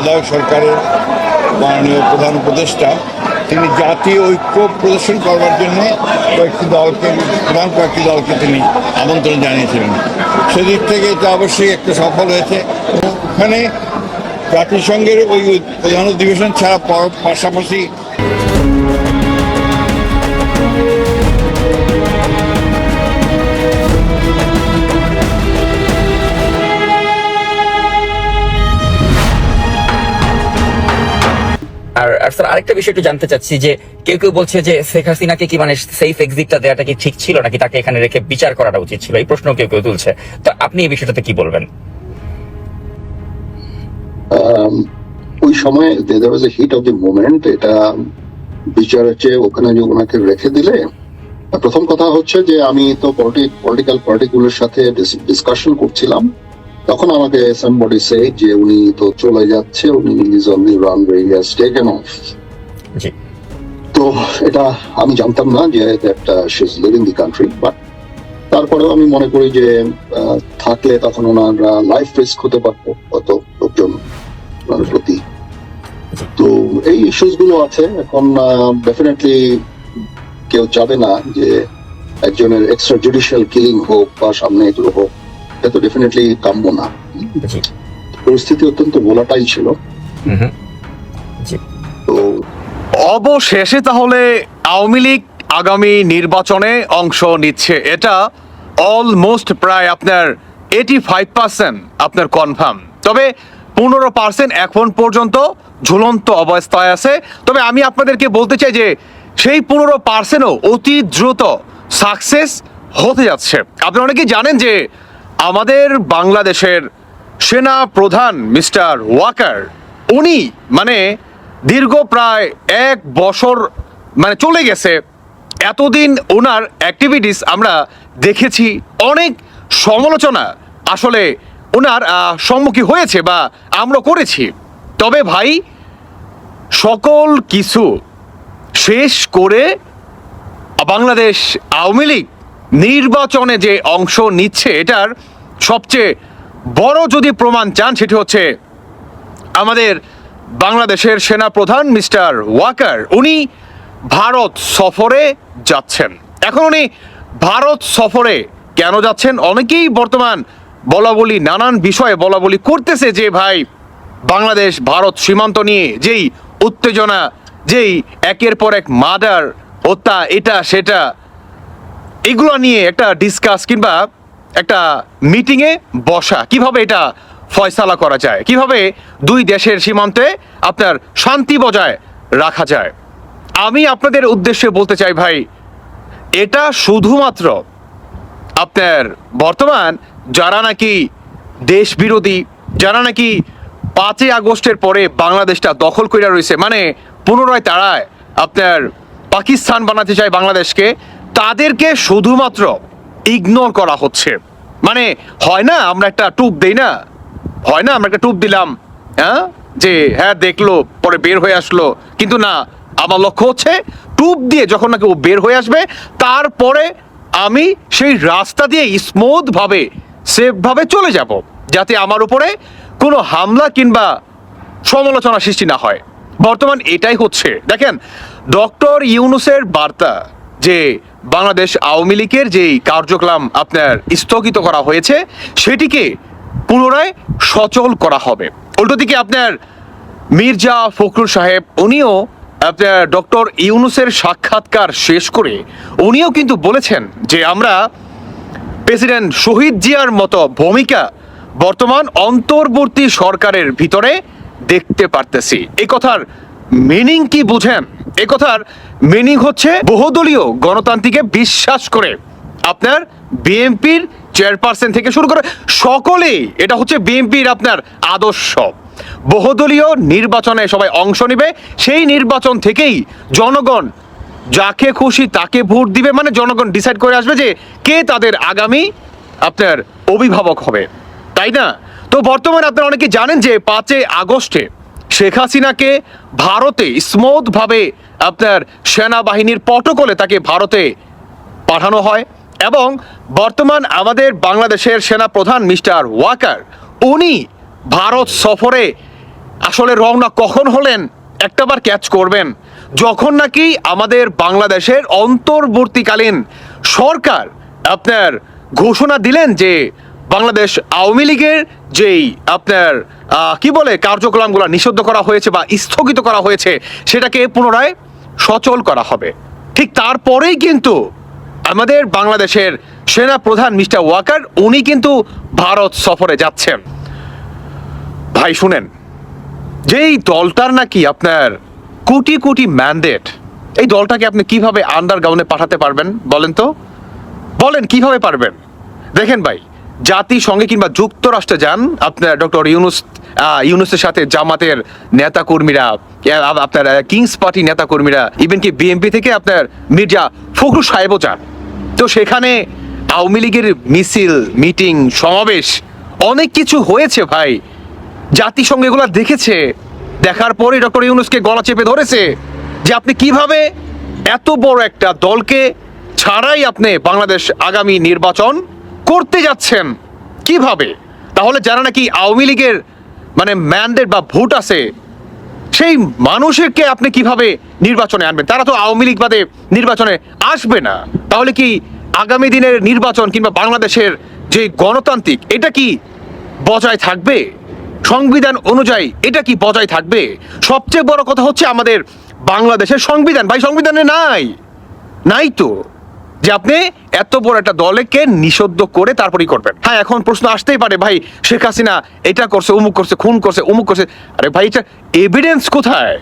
তত্ত্বাবধায়ক সরকারের মাননীয় প্রধান উপদেষ্টা, তিনি জাতীয় ঐক্য প্রদর্শন করবার জন্য কয়েকটি দলকে, প্রধান কয়েকটি দলকে তিনি আমন্ত্রণ জানিয়েছিলেন। সেদিক থেকে এটা অবশ্যই একটু সফল হয়েছে। ওখানে জাতিসংঘের ওই প্রধান অধিবেশন ছাড়া পাশাপাশি স্যার, আরেকটা বিষয় একটু জানতে চাচ্ছি যে কেউ কেউ বলছে যে শেখ হাসিনাকে কি মানে সেফ এক্সিটটা দেওয়াটা কি ঠিক ছিল নাকি তাকে এখানে রেখে বিচার করাটা উচিত ছিল? এই প্রশ্ন কেউ কেউ তুলছে। তো আপনি এই বিষয়টাতে কি বলবেন? ওই সময় there was heat of the moment এটা বিচারের চেয়ে ওখানে যে ওনাকে রেখে দিলে। প্রথম কথা হচ্ছে যে আমি তো পলিটিক্যাল পার্টিগুলোর সাথে ডিসকাশন করছিলাম। তখন আমাকে সামবডি সে যে উনি তো চলে যাচ্ছে উনি is on the runway he has taken off জি তো এটা আমি জানতাম না যে একটা she is leaving the country but তারপরেও আমি মনে করি যে থাকলে তখন ওনার লাইফ রিস্ক হতে পারতো কত লোকজন ওনার প্রতি। তো এই ইস্যুসগুলো আছে এখন ডেফিনেটলি কেউ চাবে না যে একজনের এক্সট্রা জুডিশিয়াল কিলিং হোক বা সামনে এগুলো হোক। এটা তো ডেফিনেটলি কাম্য না। পরিস্থিতি অত্যন্ত ভোলাটাই ছিল। তো অবশেষে তাহলে আওয়ামী লীগ আগামী নির্বাচনে অংশ নিচ্ছে। এটা অলমোস্ট প্রায় আপনার এইটি ফাইভ পার্সেন্ট আপনার কনফার্ম তবে পনেরো পার্সেন্ট এখন পর্যন্ত ঝুলন্ত অবস্থায় আছে। তবে আমি আপনাদেরকে বলতে চাই যে সেই পনেরো পার্সেন্টও অতি দ্রুত সাকসেস হতে যাচ্ছে। আপনারা অনেকেই জানেন যে আমাদের বাংলাদেশের সেনা প্রধান মিস্টার ওয়াকার, উনি মানে দীর্ঘ প্রায় এক বছর মানে চলে গেছে। এতদিন ওনার অ্যাক্টিভিটিস আমরা দেখেছি, অনেক সমালোচনা আসলে ওনার সম্মুখীন হয়েছে বা আমরা করেছি। তবে ভাই, সকল কিছু শেষ করে বাংলাদেশ আওয়ামী লীগ নির্বাচনে যে অংশ নিচ্ছে, এটার সবচেয়ে বড় যদি প্রমাণ চান সেটি হচ্ছে আমাদের বাংলাদেশের সেনা প্রধান মিস্টার ওয়াকার। উনি ভারত সফরে যাচ্ছেন। এখন উনি ভারত সফরে কেন যাচ্ছেন? অনেকেই বর্তমান বলা বলি নানান বিষয়ে বলা বলি করতেছে যে, ভাই, বাংলাদেশ, ভারত সীমান্ত নিয়ে যেই উত্তেজনা, যেই একের পর এক মার্ডার হত্যা এটা, সেটা, এগুলো নিয়ে একটা ডিসকাস কিংবা একটা মিটিংয়ে বসা। কীভাবে এটা ফয়সালা করা যায়? কীভাবে দুই দেশের সীমান্তে আপনার শান্তি বজায় রাখা যায়? আমি আপনাদের উদ্দেশ্যে বলতে চাই ভাই, এটা শুধুমাত্র আপনার বর্তমান যারা নাকি দেশ বিরোধী যারা নাকি পাঁচই আগস্টের পরে বাংলাদেশটা দখল করে রয়েছে মানে পুনরায় তারায় আপনার পাকিস্তান বানাতে চায় বাংলাদেশকে, তাদেরকে শুধুমাত্র ইগনোর করা হচ্ছে। মানে হয় না আমরা একটা টুপ দেই না? হয় না আমরা একটা টুপ দিলাম হ্যাঁ? যে হ্যাঁ দেখল, পরে বের হয়ে আসলো। কিন্তু না, আমার লক্ষ্য হচ্ছে টুপ দিয়ে যখন নাকি ও বের হয়ে আসবে, তারপরে আমি সেই রাস্তা দিয়ে স্মুথ ভাবে সেফ ভাবে চলে যাব, যাতে আমার উপরে কোনো হামলা কিংবা সমালোচনা সৃষ্টি না হয়। বর্তমান এটাই হচ্ছে। দেখেন, ডক্টর ইউনুসের বার্তা যে বাংলাদেশ আওয়ামী লীগের যেই কার্যক্রম আপনার স্থগিত করা হয়েছে, সেটিকে পুনরায় সচল করা হবে। উল্টো দিকে আপনার মির্জা ফখরুল সাহেব, উনিও আপনার ডক্টর ইউনুসের সাক্ষাৎকার শেষ করে, উনিও কিন্তু বলেছেন যে আমরা প্রেসিডেন্ট শহীদ জিয়ার মতো ভূমিকা বর্তমান অন্তর্বর্তী সরকারের ভিতরে দেখতে পারতেছি। এই কথার মিনিং কি বুঝেন? এই কথার মিনিং হচ্ছে বহুদলীয় গণতান্ত্রিকে বিশ্বাস করে। আপনার বিএনপির চেয়ারপারসন থেকে শুরু করে সকলেই এটা হচ্ছে বিএনপির আপনার আদর্শ। বহুদলীয় নির্বাচনে সবাই অংশ নেবে, সেই নির্বাচন থেকেই জনগণ যাকে খুশি তাকে ভোট দিবে মানে জনগণ ডিসাইড করে আসবে যে কে তাদের আগামী আপনার অভিভাবক হবে। তাই না? তো বর্তমানে আপনারা অনেকে জানেন যে পাঁচই আগস্টে শেখ হাসিনাকে ভারতে স্মুথ ভাবে আপনার সেনাবাহিনীর পটকলে তাকে ভারতে পাঠানো হয় এবং বর্তমান আমাদের বাংলাদেশের সেনা প্রধান মিস্টার ওয়াকার, উনি ভারত সফরে আসলে রওনা কখন হলেন একটাবার ক্যাচ করবেন। যখন নাকি আমাদের বাংলাদেশের অন্তর্বর্তীকালীন সরকার আপনার ঘোষণা দিলেন যে বাংলাদেশ আওয়ামী লীগের যেই আপনার কি বলে কার্যক্রমগুলো নিষিদ্ধ করা হয়েছে বা স্থগিত করা হয়েছে, সেটাকে পুনরায় সচল করা হবে। ঠিক তারপরেই কিন্তু আমাদের বাংলাদেশের সেনা প্রধান মিস্টার ওয়াকার, উনি কিন্তু ভারত সফরে যাচ্ছেন। ভাই, শুনেন, যেই দলটার নাকি আপনার কোটি কোটি ম্যান্ডেট এই দলটাকে আপনি কীভাবে আন্ডারগ্রাউন্ডে পাঠাতে পারবেন বলেন তো? বলেন, কীভাবে পারবেন? দেখেন ভাই জাতিসংঘে কিংবা যুক্তরাষ্ট্রে যান, আপনার ডক্টর ইউনুস ইউনুসের সাথে জামাতের নেতাকর্মীরা আপনার কিংস পার্টি নেতাকর্মীরা ইভেন কি বিএনপি থেকে আপনার মির্জা ফখরুল সাহেবও যান। তো সেখানে আওয়ামী লীগের মিছিল, মিটিং, সমাবেশ, অনেক কিছু হয়েছে ভাই। জাতিসংঘ এগুলো দেখেছে। দেখার পরে ডক্টর ইউনুসকে গলা চেপে ধরেছে যে আপনি কীভাবে এত বড় একটা দলকে ছাড়াই আপনি বাংলাদেশ আগামী নির্বাচন করতে যাচ্ছেন? কীভাবে? তাহলে যারা নাকি আওয়ামী লীগের মানে ম্যান্ডেট বা ভোট আছে, সেই মানুষকে আপনি কীভাবে নির্বাচনে আনবেন? তারা তো আওয়ামী লীগ বাদে নির্বাচনে আসবে না। তাহলে কি আগামী দিনের নির্বাচন কিংবা বাংলাদেশের যে গণতান্ত্রিক, এটা কি বজায় থাকবে? সংবিধান অনুযায়ী এটা কি বজায় থাকবে? সবচেয়ে বড় কথা হচ্ছে আমাদের বাংলাদেশের সংবিধান। ভাই, সংবিধানে নাই। নাই তো। যে আপনি এত বড় একটা দলকে নিষিদ্ধ করে তারপরেই করবেন। হ্যাঁ এখন প্রশ্ন আসতেই পারে, ভাই, শেখ হাসিনা এটা করছে উমুক করছে, খুন করছে উমুক করছে। আরে ভাই, এটা এভিডেন্স কোথায়?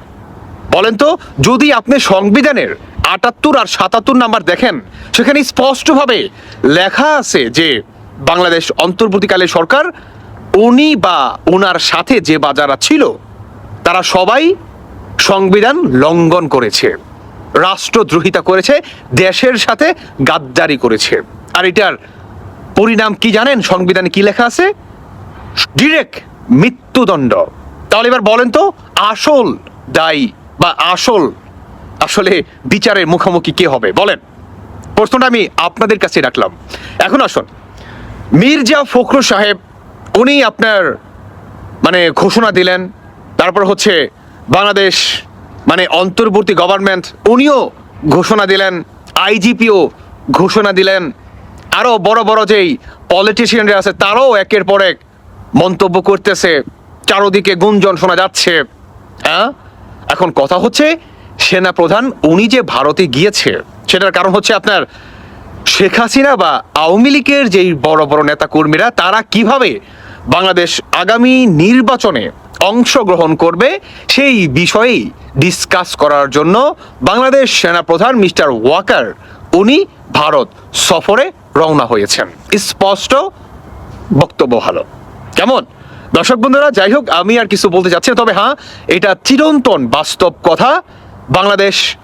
বলেন তো, যদি আপনি সংবিধানের আটাত্তর আর সাতাত্তর নাম্বার দেখেন, সেখানে স্পষ্টভাবে লেখা আছে যে বাংলাদেশ অন্তর্বর্তীকালে সরকার, উনি বা ওনার সাথে যে বাজারা ছিল, তারা সবাই সংবিধান লঙ্ঘন করেছে। রাষ্ট্রদ্রোহিতা করেছে, দেশের সাথে গাদ্দারি করেছে। আর এটার পরিণাম কি জানেন? সংবিধানে কি লেখা আছে? ডিরেক্ট মৃত্যুদণ্ড। তাহলে এবার বলেন তো, আসল দায়ী বা আসল, আসলে বিচারের মুখোমুখি কে হবে? বলেন। প্রশ্নটা আমি আপনাদের কাছে রাখলাম। এখন আসুন। মির্জা ফখরুল সাহেব, উনি আপনার মানে ঘোষণা দিলেন। তারপর হচ্ছে বাংলাদেশ মানে অন্তর্বর্তী গভর্নমেন্ট উনিও ঘোষণা দিলেন আইজিপিও ঘোষণা দিলেন। আরও বড় বড় যেই পলিটিশিয়ানরা আছে, তারাও একের পর এক মন্তব্য করতেছে। চারোদিকে গুঞ্জন শোনা যাচ্ছে। হ্যাঁ এখন কথা হচ্ছে সেনা প্রধান উনি যে ভারতে গিয়েছে, সেটার কারণ হচ্ছে আপনার শেখ হাসিনা বা আওয়ামী লীগের যেই বড় বড় নেতা কর্মীরা তারা কীভাবে বাংলাদেশ আগামী নির্বাচনে অংশগ্রহণ করবে সেই বিষয়েই ডিসকাস করার জন্য বাংলাদেশ সেনাপ্রধান মিস্টার ওয়াকার। উনি ভারত সফরে রওনা হয়েছেন। স্পষ্ট বক্তব্য ভালো। কেমন? দর্শক বন্ধুরা, যাই হোক, আমি আর কিছু বলতে চাচ্ছি তবে হ্যাঁ এটা চিরন্তন বাস্তব কথা। বাংলাদেশ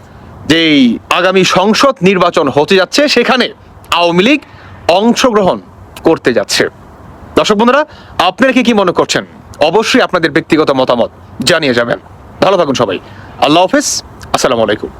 যেই আগামী সংসদ নির্বাচন হতে যাচ্ছে, সেখানে আওয়ামী লীগ অংশগ্রহণ করতে যাচ্ছে। দর্শক বন্ধুরা, আপনারা কি কি মনে করছেন? অবশ্যই আপনাদের ব্যক্তিগত মতামত জানিয়ে যাবেন। ভালো থাকুন সবাই। আল্লাহ হাফেজ। আসসালামু আলাইকুম।